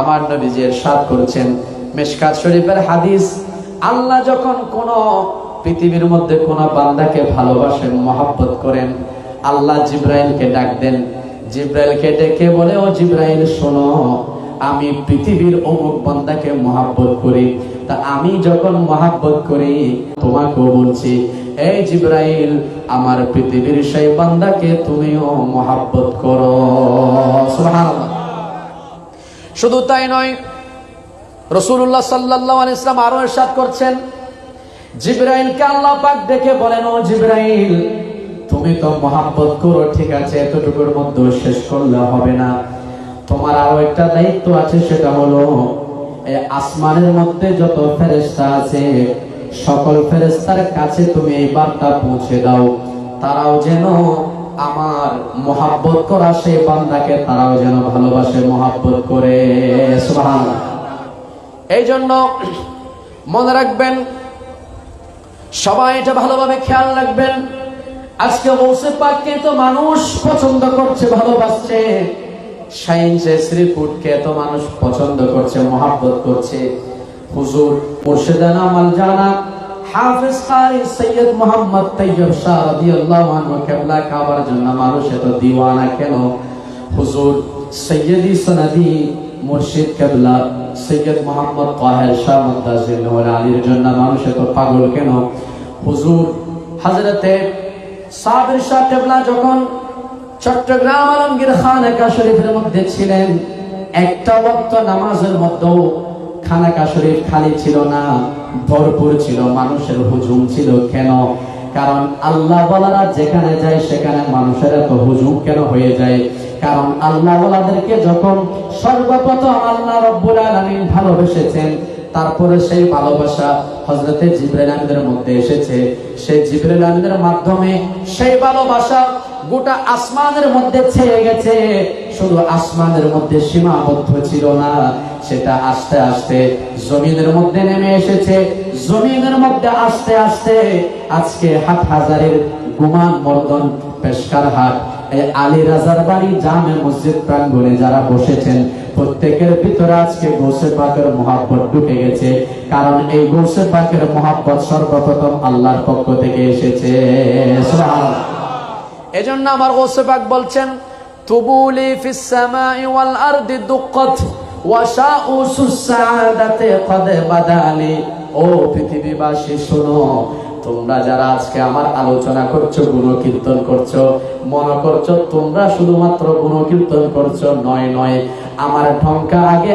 আমার নবীজি সাদ করছেন মেশকাত শরীফের হাদিস, আল্লাহ যখন কোন পৃথিবীর মধ্যে কোন বান্দাকে ভালোবাসেন, মহাব্বত করেন, আল্লাহ জিব্রাইলকে ডাক দেন। জিব্রাইলকে ডেকে বলে, ও জিব্রাইল, শোনো, আমি পৃথিবীর অমুক বান্দাকে মহাব্বত করি। তা আমি যখন মহাব্বত করি, তোমাকেও বলছি, এই জিব্রাইল, আমার পৃথিবীর সেই বান্দাকে তুমিও মহাব্বত করো। সুবহানাল্লাহ। শুধু তাই নয় রসুল্লাহ সাল্লাহ ইসলাম আরও এরশাদ করছেন, জিব্রাইলকে আল্লাহ পাক ডেকে বলেন, ও জিব্রাইল, তুমি তো মহাব্বত করো, ঠিক আছে, এতটুকুর মধ্যে শেষ করলে হবে না। তোমার আরও একটা দায়িত্ব আছে, সেটা হলো আসমানের মধ্যে যত ফেরেস্তা আছে, সকল ফেরেস্তার কাছে তুমি এই বার্তা পৌঁছে দাও। তারাও যেন আমার মহাব্বত করা সেই বান্দাকে তারাও যেন ভালোবাসে, মহাব্বত করে। এই জন্য মনে রাখবেন, সবাই এটা ভালোভাবে খেয়াল রাখবেন। আজকে মৌসে পাককে তো মানুষ পছন্দ করছে, ভালোবাসছে। সাইন্সে শ্রীপুরকে তো মানুষ পছন্দ করছে, মহাব্বত করছে। হুজুর মুর্শিদানা মাল জানা, হাফেজ কারি সৈয়দ মোহাম্মদ তৈয়ব শাহ রাদিয়াল্লাহু আনহু, কেবলা কাবার মানুষ এত দিওয়ানা কেন? হুজুর, সৈয়দি সনদি মুর্শিদ কেবলা, সৈয়দ মোহাম্মদ শাহ আলীর জন্য মানুষ এত পাগল কেন? হুজুর হযরতে সাবির শাহ কেবলা যখন চট্টগ্রাম আলমগীর খানেকা শরীফের মধ্যে ছিলেন, একটা ওয়াক্ত নামাজের মধ্যেও খানাকা শরীফ খালি ছিল না, ভরপুর ছিল, মানুষের হুজুম ছিল কেন? কারণ আল্লাহ বলারা যেখানে যায়, সেখানে মানুষের এত হুজুক কেন হয়ে যায়? কারণ আল্লাহ বলাদেরকে যখন সর্বপ্রথম আল্লাহ রব্বুল আলমিন ভালোবেসেছেন তারপরে সেই ভালোবাসা হজরতে জিব্রাইল মধ্যে এসেছে। সেই জিব্রাইল মাধ্যমে সেই ভালোবাসা গোটা আসমানের মধ্যে ছেয়ে গেছে। শুধু আসমানের মধ্যে সীমাবদ্ধ ছিল না, সেটা আস্তে আস্তে জমিনের মধ্যে নেমে এসেছে। জমিনের মধ্যে আস্তে আস্তে আজকে হাট হাজারের গুমান মর্দন, পেশকার হাট আলী রাজার বাড়ি জামে মসজিদ প্রাঙ্গণে যারা বসেছেন, প্রত্যেকের ভিতরে আজকে গৌসে পাকের মহাব্বত ঢুকে গেছে। কারণ এই গৌসে পাকের মহাব্বত সর্বপ্রথম আল্লাহর পক্ষ থেকে এসেছে। এজন্য আমার গৌসে পাক বলছেন তুবুলি ফিস সামাই ওয়াল আরদি দুক্কাত ও পৃথিবীবাসী, শোনো তোমরা যারা আজকে আমার আলোচনা করছ গুণ কীর্তন করছ, মনে করছ তোমরা শুধুমাত্র গুণ কীর্তন করছ, নয় নয়, আমার ঢঙ্কা আগে